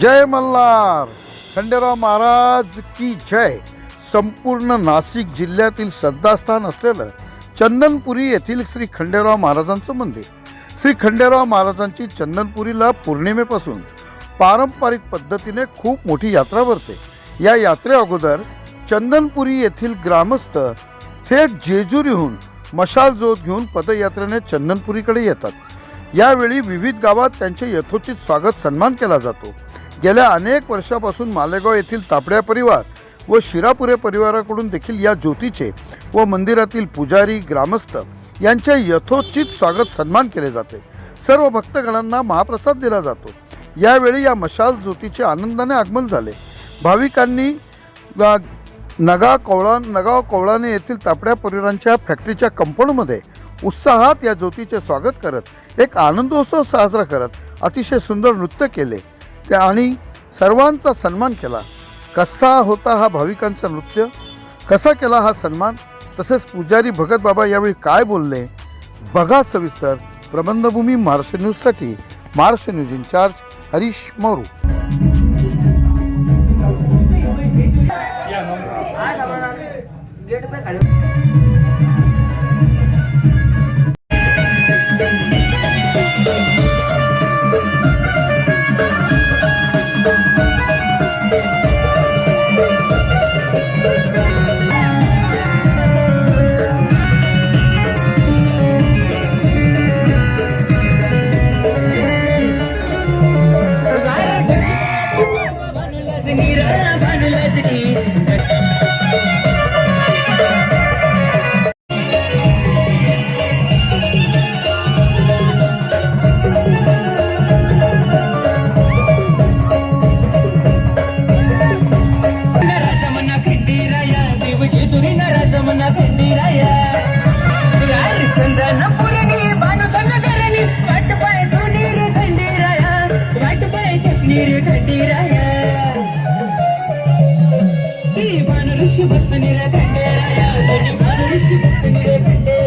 जय मल्हार. खंडेराव महाराज की जय. संपूर्ण नाशिक जिल्ह्यातील श्रद्धास्थान असलेलं चंदनपुरी येथील श्री खंडेराव महाराजांचं मंदिर. श्री खंडेराव महाराजांची चंदनपुरीला पौर्णिमेपासून पारंपरिक पद्धतीने खूप मोठी यात्रा भरते. या यात्रे अगोदर चंदनपुरी येथील ग्रामस्थ थेट जेजुरीहून मशाल जोत घेऊन पदयात्रेने चंदनपुरीकडे येतात. यावेळी विविध गावात त्यांचे यथोचित स्वागत सन्मान केला जातो. गेल्या अनेक वर्षापासून मालेगाव येथील तापड्या परिवार व शिरापुरे परिवाराकडून देखील या ज्योतीचे व मंदिरातील पुजारी ग्रामस्थ यांचे यथोचित स्वागत सन्मान केले जाते. सर्व भक्तगणांना महाप्रसाद दिला जातो. यावेळी या मशाल ज्योतीचे आनंदाने आगमन झाले. भाविकांनी नगा कोवळा नगाव कोवळाने येथील तापड्या परिवारांच्या फॅक्टरीच्या कंपाऊंडमध्ये उत्साहात या ज्योतीचे स्वागत करत एक आनंदोत्सव साजरा करत अतिशय सुंदर नृत्य केले. त्या आणि सर्वांचा सन्मान केला. कसा होता हा भाविकांचा नृत्य? कसा केला हा सन्मान? तसेच पुजारी भगत बाबा यावेळी काय बोलले? बघा सविस्तर प्रबंधभूमी महाराष्ट्र न्यूजसाठी महाराष्ट्र न्यूज इन्चार्ज हरीश मोरू மனுஷ பசனில கண்டேராயா மனுஷ பசனில கண்டே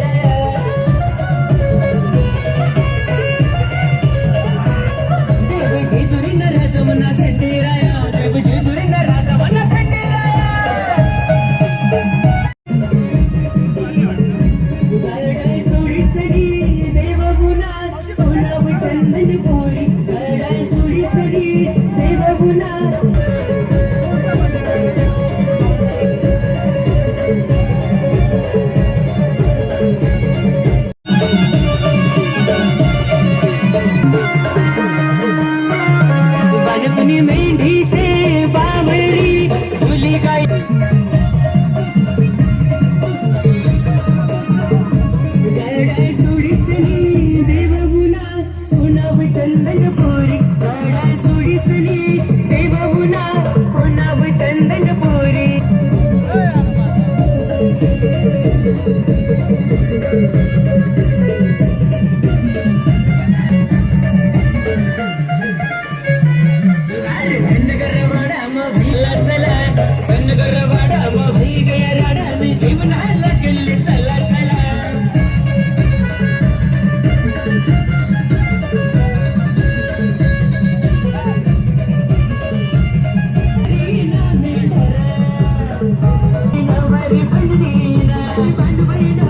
పండు పైన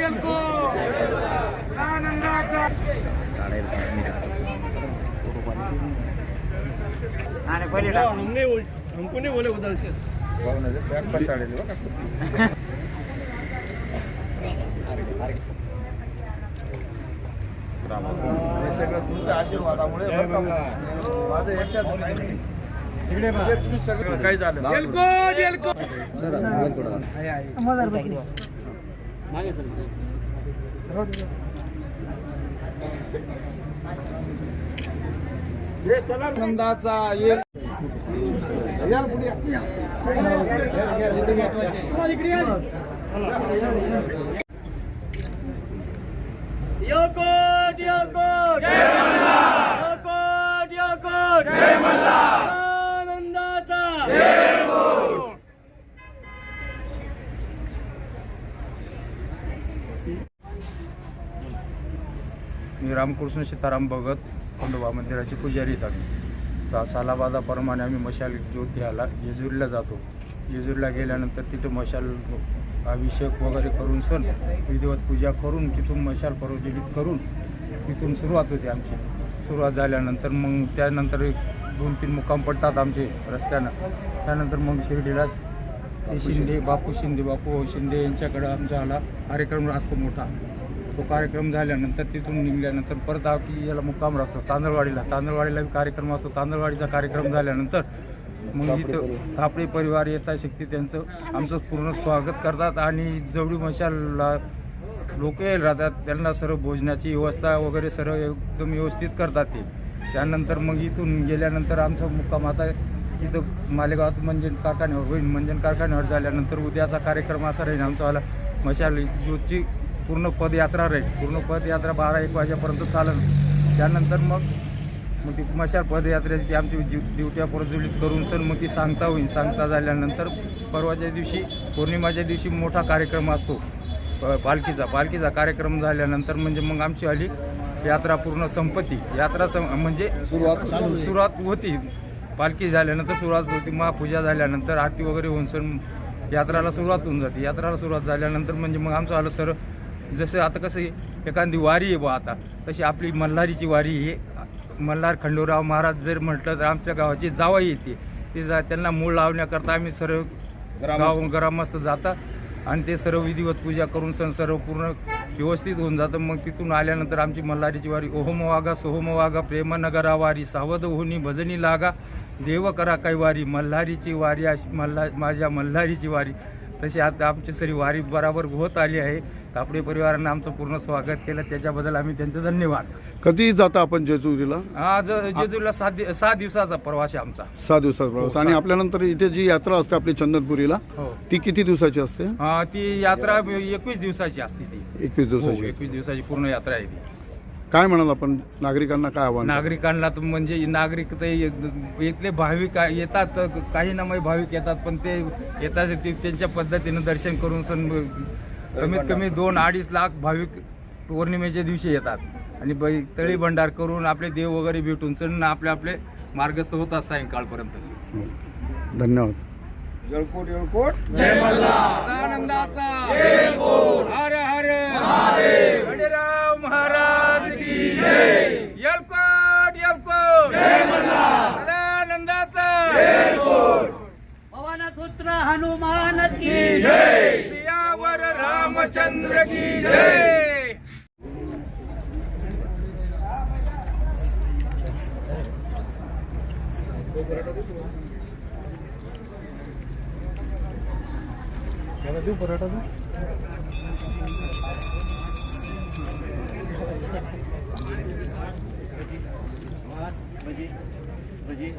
एलकोट एलकोट आनंदाचा हमने हमको नहीं बोले उधर. हे सगळं तुमच्या आशीर्वादामुळे बरं का? माझं एकट्याच नाही. तुम्ही सगळं काय झालं. आनंदाचा एक या. पुढे. या. योकोट योकोट योकोट योकोट आनंदाचा. मी रामकृष्ण सीताराम भगत खंडोबा मंदिराचे पुजारी आहेत आम्ही तर सालाबादाप्रमाणे आम्ही मशाल ज्योत घ्यायला जेजुरीला जातो. जेजुरीला गेल्यानंतर तिथं मशाल अभिषेक वगैरे करून सण विधिवत पूजा करून तिथून मशाल प्रज्वलित करून तिथून सुरुवात होते आमची. सुरुवात झाल्यानंतर मग त्यानंतर एक दोन तीन मुक्काम पडतात आमचे रस्त्यानं. त्यानंतर मग शिर्डीलाच. ते शिंदे बापू शिंदे बापू शिंदे यांच्याकडं आमचा आला कार्यक्रम असतो मोठा. तो कार्यक्रम झाल्यानंतर तिथून निघाल्यानंतर परत की याला मुक्काम राहतो. तांदळवाडीला. तांदळवाडीला कार्यक्रम असतो. तांदळवाडीचा कार्यक्रम झाल्यानंतर मग इथं थापडे परिवार यथाशक्ती त्यांचं आमचं पूर्ण स्वागत करतात आणि जेवढी मशालला लोक येईल राहतात त्यांना सर्व भोजनाची व्यवस्था वगैरे सर्व एकदम व्यवस्थित करतात ते. त्यानंतर मग इथून गेल्यानंतर आमचा मुक्काम आता इथं मालेगावात मंजन कारखान्यावर होईल. मंजन कारखान्यावर झाल्यानंतर उद्याचा कार्यक्रम असा राहील. आमचावाला मशाल ज्योतची पूर्ण पदयात्रा राहील पूर्ण पदयात्रा बारा एक वाजेपर्यंत चालेल त्यानंतर मग मग ती मशाल पदयात्रेची आमची जी ड्युट्या प्रज्वलित करून सण मग ती सांगता होईल सांगता झाल्यानंतर परवाच्या दिवशी पौर्णिमाच्या दिवशी मोठा कार्यक्रम असतो. प- पालखीचा. पालखीचा कार्यक्रम झाल्यानंतर म्हणजे मग आमची आली यात्रा पूर्ण संपत्ती यात्रा सं म्हणजे सुरुवात सुरुवात होती. पालखी झाल्यानंतर सुरुवात होती. महापूजा झाल्यानंतर आरती वगैरे होऊन सण यात्राला सुरुवात होऊन जाते. यात्राला सुरुवात झाल्यानंतर म्हणजे मग आमचं आलं सर जसं आता कसं एखादी वारी आहे बा आता तशी आपली मल्हारीची वारी आहे. मल्हार खंडोराव महाराज जर म्हटलं तर आमच्या गावाची जावई येते ते. जा त्यांना मूळ लावण्याकरता आम्ही सर्व गाव ग्रामस्थ जातात आणि ते सर्व विधिवत पूजा करून सण सर्व पूर्ण व्यवस्थित होऊन जातं. मग तिथून आल्यानंतर आमची मल्हारीची वारी ओहोम वागा सोहोम वागा प्रेम नगरा वारी सावध होनी भजनी लागा देव करा काही वारी मल्हारीची वारी अशी मल्हा माझ्या मल्हारीची वारी. तशी आता आमची सरी वारी बराबर होत आली आहे. कापडे परिवारानं आमचं पूर्ण स्वागत केलं. त्याच्याबद्दल आम्ही त्यांचं धन्यवाद. कधी जाता आपण जेजुरीला? आज जेजूला सात दि- सहा दिवसाचा प्रवास आहे आमचा. सहा दिवसाचा प्रवास. आणि आपल्यानंतर इथे जी यात्रा असते आपली चंदनपुरीला हो. ती किती दिवसाची असते? अं, ती यात्रा एकवीस दिवसाची असते ती. एकवीस हो दिवसाची एकवीस दिवसाची पूर्ण यात्रा आहे ती. काय म्हणाल आपण? नागरिकांना काय आव्हान? नागरिकांना तर म्हणजे नागरिक ते इथले भाविक आ- येतात काही ना काही भाविक येतात पण ते येतात ते त्यांच्या पद्धतीनं दर्शन करून सण कमीत कमी दोन अडीच लाख भाविक पौर्णिमेच्या दिवशी येतात. आणि बै- तळी भंडार करून आपले देव वगैरे भेटून सण आपले आपले मार्गस्थ होतात सायंकाळपर्यंत. धन्यवाद. येळकोट येळकोट. आनंदाचा. हर हर. महाराज की यलकोट यलकोट आनंदाचा पवनपुत्र हनुमान की सियावर रामचंद्र की जय देऊ पराठा भजी भजी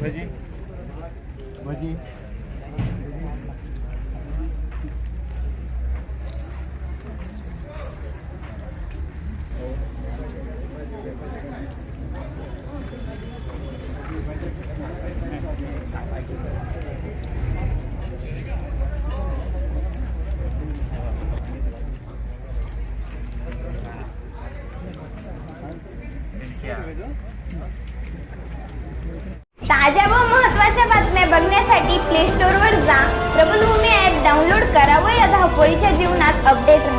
भजी भजी. update